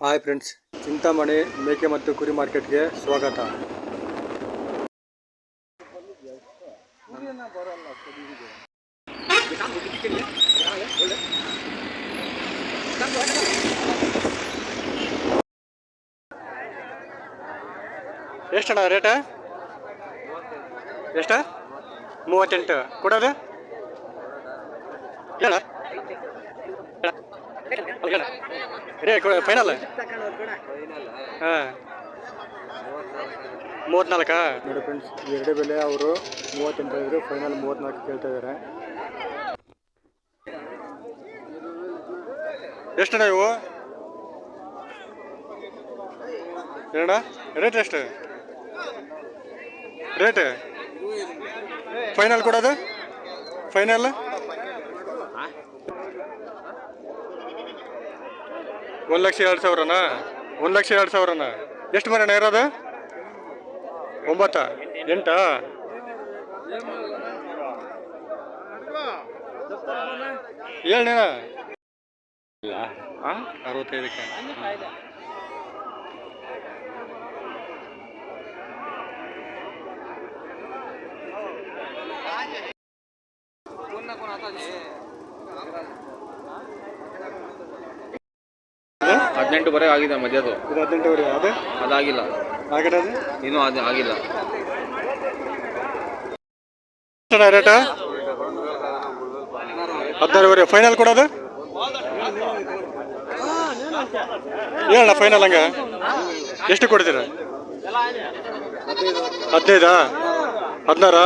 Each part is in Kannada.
ಹಾಯ್ ಫ್ರೆಂಡ್ಸ್ ಚಿಂತಾಮಣಿ ಮೇಕೆ ಮತ್ತು ಕುರಿ ಮಾರ್ಕೆಟ್ಗೆ ಸ್ವಾಗತ. ಎಷ್ಟಣ್ಣ ರೇಟ? ಎಷ್ಟ? ಮೂವತ್ತೆಂಟು. ಕೊಡೋದು? ಹೇಳ. ರೇ ಫೈನಲ್ ಹಾಂ. ಮೂವತ್ನಾಲ್ಕಾ. ನೋಡಿ ಫ್ರೆಂಡ್ಸ್ ಎರಡೇ ಬೆಲೆ ಅವರು ಮೂವತ್ತೆಂಟು ಇದ್ರು ಫೈನಲ್ ಮೂವತ್ನಾಲ್ಕು ಕೇಳ್ತಾ ಇದ್ದಾರೆ. ಎಷ್ಟು ಇವು? ಏನಣ್ಣ? ರೇಟ್ ಎಷ್ಟು? ರೇಟ್ ಫೈನಲ್ ಕೊಡೋದು? ಫೈನಲ್ ಒಂದು ಲಕ್ಷ ಎರಡು ಸಾವಿರನಾ? ಒಂದು ಲಕ್ಷ ಎರಡು ಸಾವಿರನ? ಎಷ್ಟು ಮರಣ ಇರೋದು? ಒಂಬತ್ತ? ಎಂಟಾ? ಏಳ್ನೇನ ಹಾಂ ಅರವತ್ತೈದಕ್ಕೆ. ಹದಿನೆಂಟುವರೆ ಆಗಿದೆ ಮಧ್ಯದ್ದು ಇದು ಹದಿನೆಂಟುವರೆ ಅದು? ಅದಾಗಿಲ್ಲ. ಆಗಿರೋದು ಇನ್ನೂ ಅದು ಆಗಿಲ್ಲ. ರೇಟ? ಹದಿನಾರುವರೆ ಫೈನಲ್ ಕೊಡೋದು? ಹೇಳಣ್ಣ ಫೈನಲ್ ಹಂಗ. ಎಷ್ಟು ಕೊಡ್ತೀರ? ಹದಿನೈದಾ? ಹದಿನಾರಾ?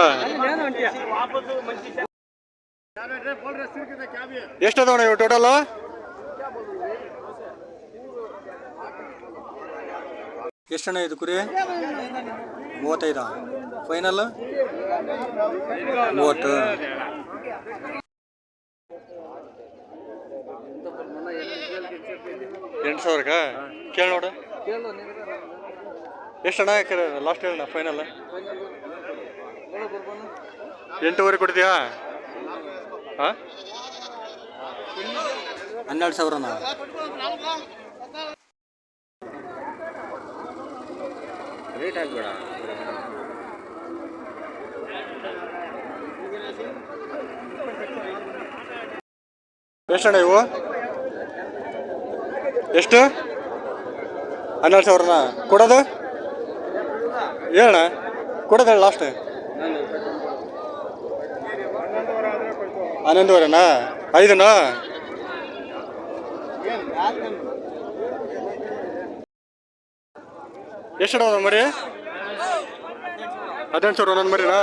ಎಷ್ಟು ಅದಾವಣ ಇವು ಟೋಟಲ್ ಎಷ್ಟಣ್ಣ ಇದು ಕುರಿ? ಮೂವತ್ತೈದ? ಫೈನಲ್ ಮೂವತ್ತು. ಎಂಟು ಸಾವಿರಕ್ಕ? ಕೇಳಿ ನೋಡು. ಎಷ್ಟಣ್ಣ ಲಾಸ್ಟ್ ಹೇಳಣ್ಣ ಫೈನಲ್ ಎಂಟೂವರೆ ಕೊಡ್ತೀಯಾ? ಹಾಂ? ಹನ್ನೆರಡು ಸಾವಿರನಾ? ರೇಟ್ ಆಗಬೇಡ ಎಷ್ಟಣ್ಣ ಇವು? ಎಷ್ಟು? ಹನ್ನೆರಡು ಸಾವಿರನ? ಕೊಡೋದು? ಹೇಳಣ್ಣ. ಕೊಡೋದು ಹೇಳಿ ಲಾಸ್ಟ್ ಹನ್ನೊಂದುವರೆನಾ? ಐದನಾ? ಎಷ್ಟು ಮರಿ? ಹದಿನೆಂಟು ಸಾವಿರ ಒಂದೊಂದು ಮರಿನಾ?